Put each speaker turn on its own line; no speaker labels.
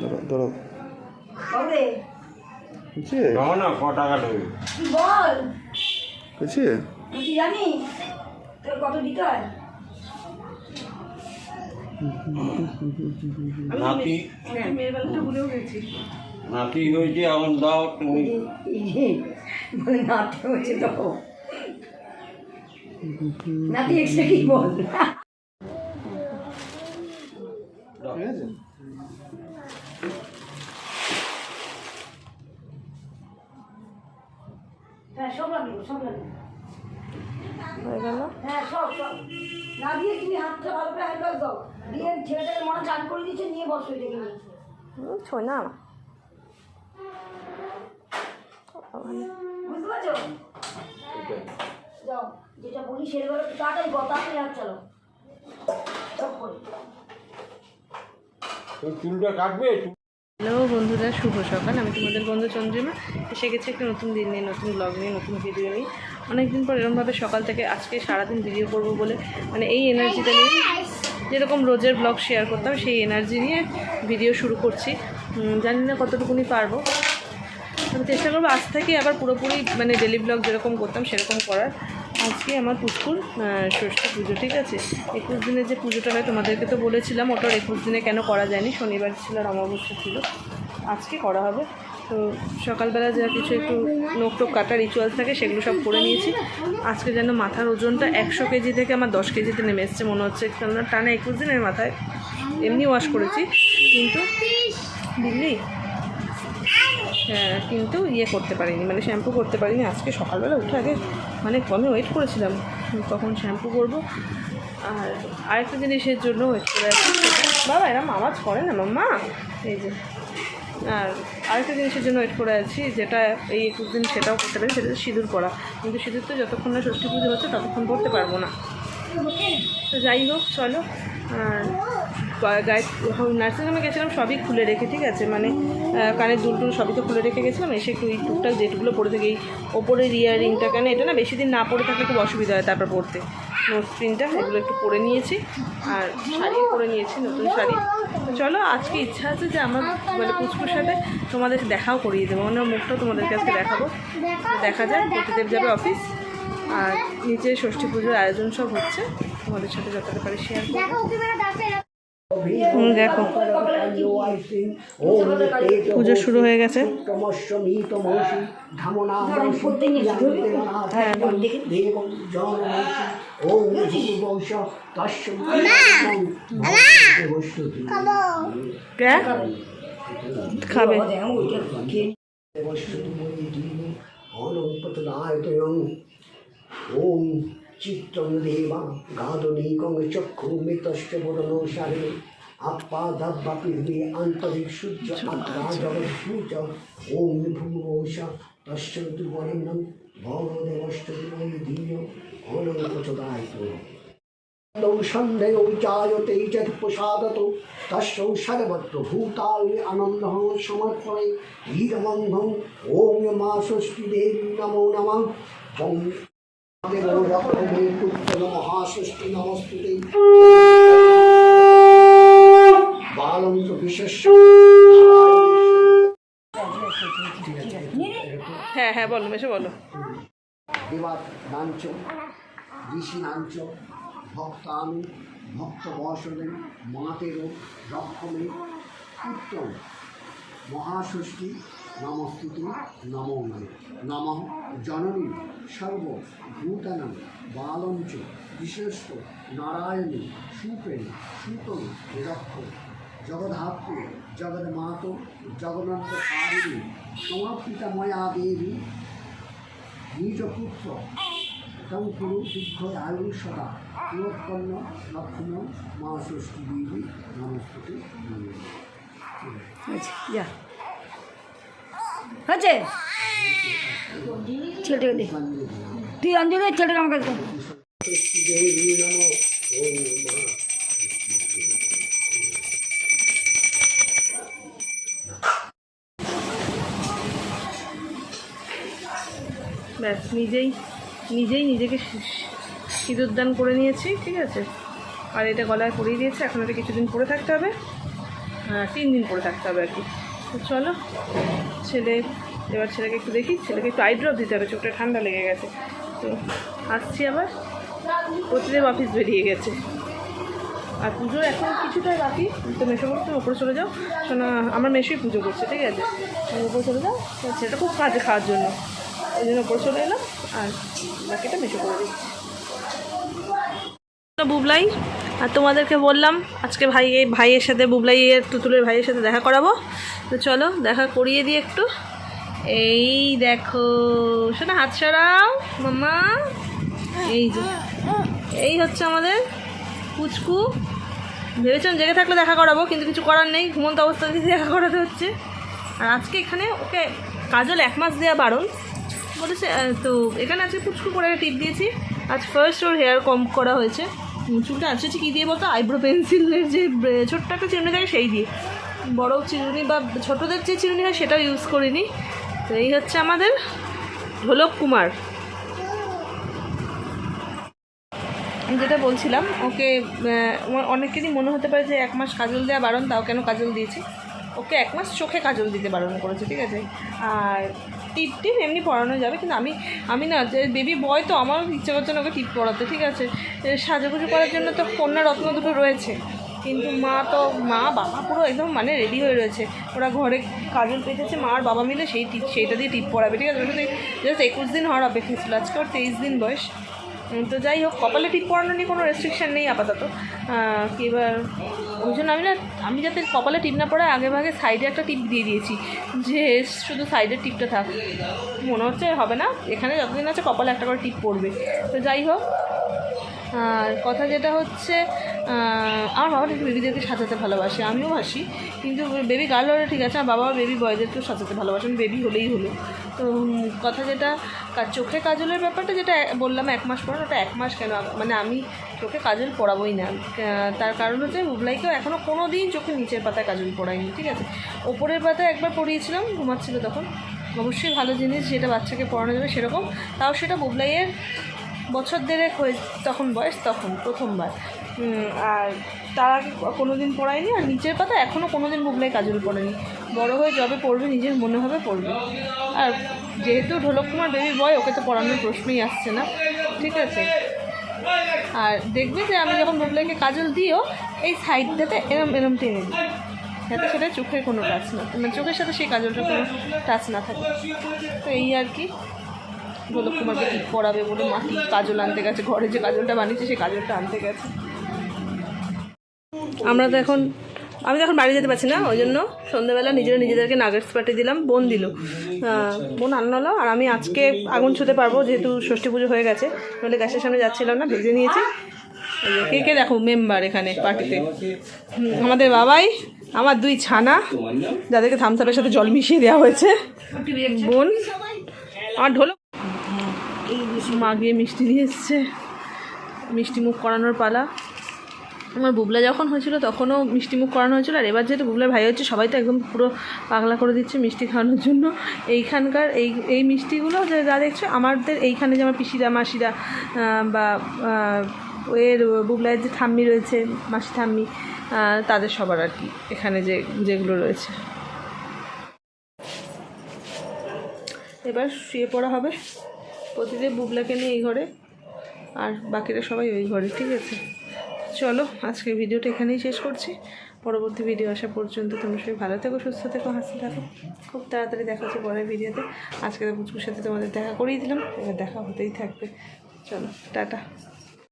দাঁড়াও দাঁড়াও
না ক টাকা নেবে?
বল। তুই জানি? তোর কত দিতে হয়?
নাতি। হয়েছে এখন দাও তুমি।
মানে নাতি হয়েছে তো। নাতি এক্সট্রা কি বল?
ঠিক আছে?
হ্যাঁ সব লাগবে সব লাগবে
হয়ে গেল?
হ্যাঁ সব সব। না দিয়ে তুমি হাতটা ভালো করে হাত দাও। দিয়ে ছেলেটাকে মনে চান করে দিচ্ছে নিয়ে বসো এটাকে নিয়ে
ছয় না।
বুঝতে পারছ? যাও যেটা বলি সেগুলো তাড়াতাড়ি গো তাড়াতাড়ি হাত চালো
চুলটা কাটবে?
হ্যালো বন্ধুরা, শুভ সকাল। আমি তোমাদের বন্ধু চন্দ্রিমা। এসে গেছি একটা নতুন দিন নিয়ে, নতুন ব্লগ নিয়ে, নতুন ভিডিও নিয়ে। অনেকদিন পর এরকমভাবে সকাল থেকে আজকে সারাদিন ভিডিও করব বলে মানে এই এনার্জিটা নিয়ে যেরকম রোজের ব্লগ শেয়ার করতাম, সেই এনার্জি নিয়ে ভিডিও শুরু করছি। জানি না কতটুকুনি পারব। আমি চেষ্টা করব আজ থেকে আবার পুরোপুরি মানে ডেলি ব্লগ যেরকম করতাম, সেরকম করার। আজকে আমার পুষ্কুর ষষ্ঠী পুজো, ঠিক আছে? একুশ দিনের যে পুজোটা হয়, তোমাদেরকে তো বলেছিলাম, ওটার একুশ দিনে কেন করা যায়নি? শনিবার ছিল আর অমাবস্যা ছিল। আজকে করা হবে। তো সকালবেলা যা কিছু একটু নোক টোক কাটা রিচুয়ালস থাকে, সেগুলো সব করে নিয়েছি। আজকে যেন মাথার ওজনটা একশো কেজি থেকে আমার দশ কেজিতে নেমে এসছে, মনে হচ্ছে কেননা টানা একুশ দিনের মাথায় এমনি ওয়াশ করেছি। কিন্তু বুঝলি হ্যাঁ কিন্তু ইয়ে করতে পারিনি মানে শ্যাম্পু করতে পারিনি। আজকে সকালবেলা উঠে আগে মানে কমে ওয়েট করেছিলাম। কখন শ্যাম্পু করব? আর আরেকটা জিনিসের জন্য ওয়েট করে আছি। বাবা, এরম আওয়াজ করে না মাম্মা? এই যে। আর আরেকটা জিনিসের জন্য ওয়েট করে আছি, যেটা এই একুশ দিন সেটাও করতে পারি, সেটা সিঁদুর পরা। কিন্তু সিঁদুর তো যতক্ষণ না ষষ্ঠী পুজো হচ্ছে, ততক্ষণ পড়তে পারব না। তো যাই হোক, চলো। আর গায়ে নার্সিংহোমে গেছিলাম সবই খুলে রেখে ঠিক আছে? মানে কানের দুল টুল সবই তো খুলে রেখে গেছিলাম। এসে একটু এই টুকটাক যেটুকুলো পরে থেকে এই ওপরের ইয়ারিংটা কেন এটা না বেশি দিন না পরে থাকলে খুব অসুবিধা হয় তারপর পরতে নোজ প্রিন্টটা এগুলো একটু পরে নিয়েছি। আর শাড়িও পরে নিয়েছি নতুন শাড়ি। চলো আজকে ইচ্ছা আছে যে আমার মানে পুচকুর সাথে তোমাদের দেখাও করিয়ে দেবো। মানে মুখটাও তোমাদেরকে আজকে দেখাবো। দেখা যাক প্রতিদেব যাবে অফিস আর নিচে ষষ্ঠী পুজোর আয়োজন সব হচ্ছে। তোমাদের সাথে যতটা পারি শেয়ার হুম, দেখো। পুজো শুরু হয়ে গেছে। হ্যাঁ? খাবে।
ওম চিত্রং দেবা গাদনীকং চক্ষুমিতশ্চ বরণোষারে আপ্পাদাব্বা পৃথিবী আন্তরিক সূর্য আত্মা জগৎ সূর্য ওম ভূমোষ তস্য দুর্বরেণ্যম ভগদেবশ্চ দিবৈ ধীয় অনঙ্কচদায়িত সন্দেহ জায়তে যৎ প্রসাদত তস্যৌ সর্বত্র ভূতায় আনন্দ সমর্পণে বীরবন্ধং ওম মা দেবী নমঃ মহাষষ্ঠী নমস্তুতে বালং বিশেষ
হ্যাঁ হ্যাঁ বলো মেশো বলো।
দেবা নাঞ্চ, ঋষি নাঞ্চ ভক্তানু ভক্ত বসনে মাতেরও রক্ষমে উত্তম। মহাষষ্ঠী নমস্তুতি নমো নম জননী, সর্ব ভূতানম, বালঞ্চ বিশেষ নারায়ণী, সুপেন সুতন রক্ষ জগধাত্রী জগন্মাত জগন্নাথ সমাপিতা ময়া দেবী নিজ পুত্র তং দীর্ঘ আয়ু, সদা পুরোৎপন্ন লক্ষ্মণ, মা ষষ্ঠী দেবী নমস্তুতি নমঃ
হয়েছে? ছেলেটাকে তুই অঞ্জলি ছেলেটাকে আমার কাছে।
ব্যাস নিজেই নিজেই নিজেকে সিঁদুর দান করে নিয়েছি ঠিক আছে? আর এটা গলায় পরিয়ে দিয়েছে এখন এটা কিছুদিন পরে থাকতে হবে। হ্যাঁ, তিন দিন পরে থাকতে হবে আর কি। তো চলো, ছেলে, এবার ছেলেকে একটু দেখি। ছেলেকে একটু আই ড্রপ দিতে হবে, চোখটা ঠান্ডা লেগে গেছে। তো আসছি আবার। প্রতিদেব অফিস বেরিয়ে গেছে। আর পুজো এখন কিছুটাই বাকি তো মেশো করতে ওপরে চলে যাও। শোনা, আমার মেশোই পুজো করছে, ঠিক আছে? তুমি ওপরে চলে যাও। সেটা খুব কাজে খাওয়ার জন্য। ওই জন্য ওপরে চলে এলাম, আর বাকিটা মেশো করে দিচ্ছি। বুবলাই আর তোমাদেরকে বললাম, আজকে ভাই এই ভাইয়ের সাথে, বুবলাইয়ের, তুতুলের ভাইয়ের সাথে দেখা করাবো। তো চলো, দেখা করিয়ে দিই একটু। এই দেখো শোনা হাত সরাও, মাম্মা। এই যে, এই হচ্ছে আমাদের পুচকু। ভেবেছিলাম জেগে থাকলে দেখা করাবো, কিন্তু কিছু করার নেই, ঘুমন্ত অবস্থা থেকে দেখা করাতে হচ্ছে। আর আজকে এখানে ওকে কাজল এক মাস দেওয়া বারণ। বলেছে তো এখানে আজকে পুচকু করে টিপ দিয়েছি। আজ ফার্স্ট ওর হেয়ার কম করা হয়েছে। চুলটা আসছে কী দিয়ে বলতো আইব্রো পেন্সিলের যে ছোট্ট একটা চিরুনি থাকে সেই দিয়ে। বড় চিরুনি বা ছোটোদের যে চিরুনি হয় সেটাও ইউজ করিনি। তো এই হচ্ছে আমাদের ঢোলক কুমার। যেটা বলছিলাম, ওকে অনেকেরই মনে হতে পারে যে এক মাস কাজল দেওয়া বারণ, তাও কেন কাজল দিয়েছি? ওকে এক মাস চোখে কাজল দিতে বারণ করেছে, ঠিক আছে? আর টিপ টিপ এমনি পড়ানো যাবে, কিন্তু আমি আমি না, যে বেবি বয় তো আমার ইচ্ছে করছে না ওকে টিপ পড়াতে, ঠিক আছে? সাজুগুজু করার জন্য তো কন্যা রত্ন দুটো রয়েছে, কিন্তু মা তো, মা, বাবা পুরো একদম মানে রেডি হয়ে রয়েছে। ওরা ঘরে কাজল পেতেছে, মা আর বাবা মিলে সেই টিপ, সেইটা দিয়ে টিপ পড়াবে, ঠিক আছে? জাস্ট একুশ দিন হওয়ার অপেক্ষা ছিল, আজকে ওর তেইশ দিন বয়স। তো যাই হোক, কপালে টিপ পড়ানো নিয়ে কোনো রেস্ট্রিকশান নেই আপাতত। কি এবার, ওই জন্য আমি না, আমি যাতে কপালে টিপ না পড়ায়, আগে ভাগে সাইডে একটা টিপ দিয়ে দিয়েছি, যে শুধু সাইডের টিপটা থাক। মনে হচ্ছে হবে না, এখানে যতদিন আছে কপালে একটা করে টিপ পড়বে। তো যাই হোক, আর কথা যেটা হচ্ছে আমার বাবা একটু বেবিদেরকে সাজাতে ভালোবাসে, আমিও বাসি কিন্তু বেবি গার্ল হলে ঠিক আছে আমার বাবা বেবি বয়দেরকেও সাজাতে ভালোবাসে, আমি বেবি হলেই হলো। তো কথা যেটা চোখে কাজলের ব্যাপারটা যেটা বললাম এক মাস পর, ওটা এক মাস কেন? মানে আমি চোখে কাজল পড়াবোই না। তার কারণ হচ্ছে বুবলাইকেও এখনও কোনো দিন চোখে নিচের পাতায় কাজল পড়াইনি ঠিক আছে? ওপরের পাতায় একবার পড়িয়েছিলাম ঘুমাচ্ছিল তখন। অবশ্যই ভালো জিনিস, যেটা বাচ্চাকে পড়ানো যাবে সেরকম। তাও সেটা বুবলাইয়ের বছর দেড়েক হয়ে তখন বয়স, তখন প্রথমবার। আর তার আগে কোনো দিন পড়ায়নি, আর নিচের পাতা এখনও কোনো দিন বুবলাই কাজল পড়েনি। বড় হয়ে যবে পড়বে, নিজের মনে হবে পড়বে। আর যেহেতু ঢোলক কুমার বেবি বয়, ওকে তো পড়ানোর প্রশ্নই আসছে না। ঠিক আছে? আর দেখবে যে আমি যখন বুবলাইকে কাজল দিও, এই সাইডটাতে এরম এরম টেনে দিই যাতে সেটা চোখের কোনো টাচ না মানে চোখের সাথে সেই কাজলটা কোনো টাচ না থাকে। তো এই আর কি। গোলক কুমারকে ঠিক পড়াবে বলে মাটি কাজল আনতে গেছে, ঘরে যে কাজলটা বানিয়েছে, সেই কাজলটা আনতে গেছে। আমরা তো এখন আমি তো এখন বাড়ি যেতে পারছি না, ওই জন্য সন্ধ্যেবেলা নিজেরা নিজেদেরকে নাগেটস পাঠিয়ে দিলাম, বোন দিল। বোন আনলো আর আমি আজকে আগুন ছুতে পারব, যেহেতু ষষ্ঠী পুজো হয়ে গেছে, নাহলে গ্যাসের সামনে যাচ্ছিলাম না, ভেজে নিয়েছি। কে কে দেখো মেম্বার এখানে পার্টিতে আমাদের বাবাই, আমার দুই ছানা, যাদেরকে থামসাপের সাথে জল মিশিয়ে দেওয়া হয়েছে। বোন, আমার ঢোল মা গিয়ে মিষ্টি নিয়ে এসছে। মিষ্টি মুখ করানোর পালা। আমার বুবলা যখন হয়েছিল তখনও মিষ্টি মুখ করানো হয়েছিল। আর এবার যেহেতু বুবলার ভাই হচ্ছে সবাই তো একদম পুরো পাগলা করে দিচ্ছে মিষ্টি খাওয়ানোর জন্য। এইখানকার এই এই মিষ্টিগুলো যে যা দেখছ আমাদের এইখানে যে আমার পিসিরা মাসিরা বা এর বুবলাইয়ের যে ঠাম্মি রয়েছে মাসি আহ, তাদের সবার আর কি এখানে যে যেগুলো রয়েছে। এবার শুয়ে পড়া হবে। প্রতিদিন বুবলাকে নিয়ে এই ঘরে আর বাকিরা সবাই ওই ঘরে ঠিক আছে? চলো, আজকের ভিডিওটা এখানেই শেষ করছি। পরবর্তী ভিডিও আসা পর্যন্ত তোমরা সবাই ভালো থেকো, সুস্থ থেকো হাসতে থাকো। খুব তাড়াতাড়ি দেখা হচ্ছে পরের ভিডিওতে। আজকে তো পুচকুর সাথে তোমাদের দেখা করিয়ে দিলাম, এবার দেখা হতেই থাকবে। চলো, টাটা।